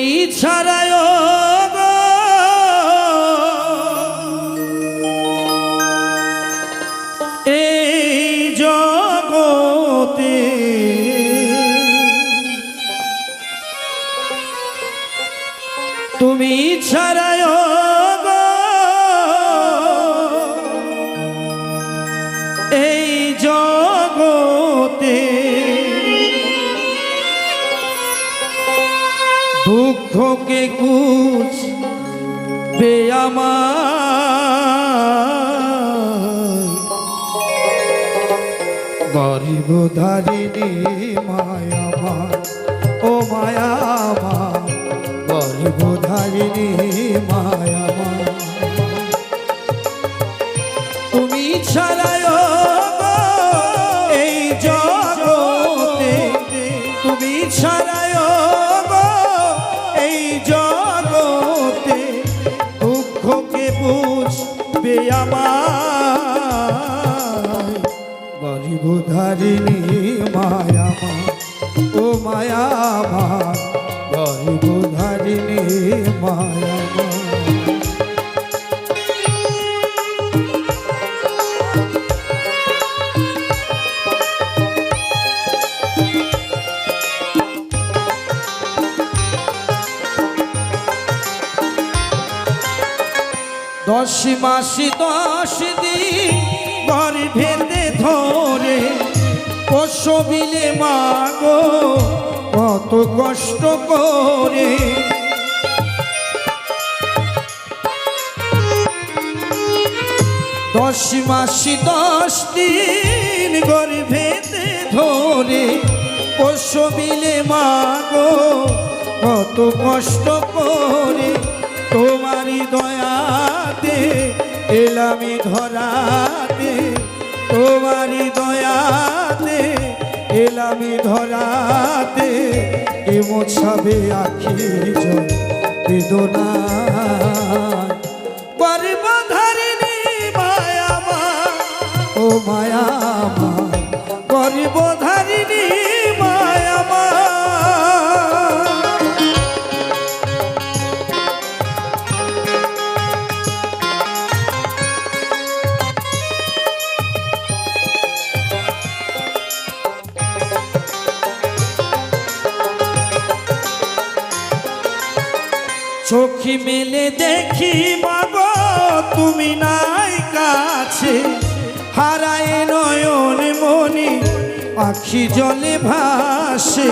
তুমি ছাড়ায় তুমি ছাড়ায় এই জগতে দুঃখকে কুচ বেয়ামার গরিব ধারিণী মায়ামার ও মায়ামার গরিব ধারিণী মায়ামার তুমি ছাড়ায় গরিব মায়া মা ও মায়ামা গরিব মায়া মায়ামা দশ মাসি, দশ দিন গর্ভেতে ধরে পশবিলে মাগো, কত কষ্ট করে। দশ মাসি, দশ দিন গর্ভেতে ধরে পশবিলে মাগো, কত কষ্ট করে। এলামি ধরাতে, তোমারই দয়াতে এলামি ধরাতে। এ মোছাবে আখি বেদনা। গর্বধারিণী মায়ামা ও মায়ামা মায়ামা চোখি মেলে দেখি, মাগো, তুমি নাই কাছে। হারায় নয়ন মনি, পাখি জলে ভাসে।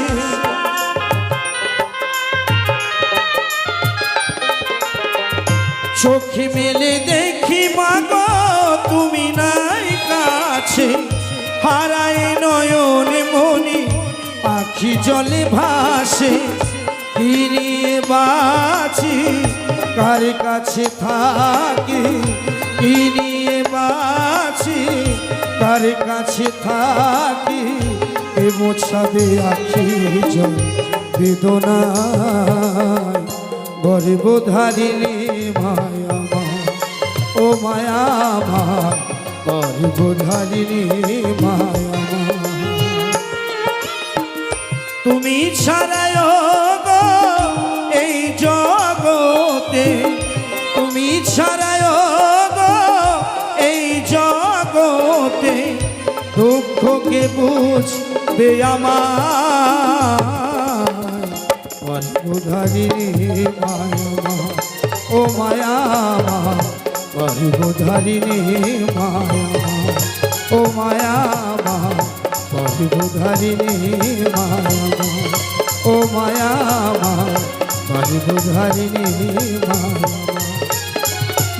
চোখে মেলে দেখি, মাগো, তুমি নাই কাছে। হারায় নয়ন মনি, পাখি জলে ভাসে। ফিরিয়ে বাঁচি কার কাছে থাকি? ফিরিয়ে বাঁচি কার কাছে থাকি? এ মোছাবে আখি জল, বেদনায় গরিব ধারিণী মায়ামা ও মায়ামা গরিব ধারিণী মায়ামা তুমি ছাড়ায় ছাড়ায় এই জগতে দুঃখকে বুঝবে আমার গর্ভধারিণী মায়ামা ও মায়ামা গর্ভধারিণী মায়ামা ও মায়ামা গর্ভধারিণী মায়ামা ও মায়ামা গর্ভধারিণী মায়ামা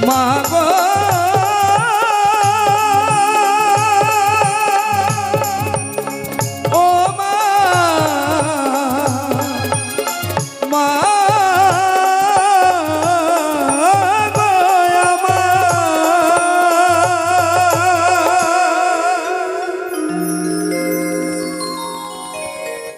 মাগো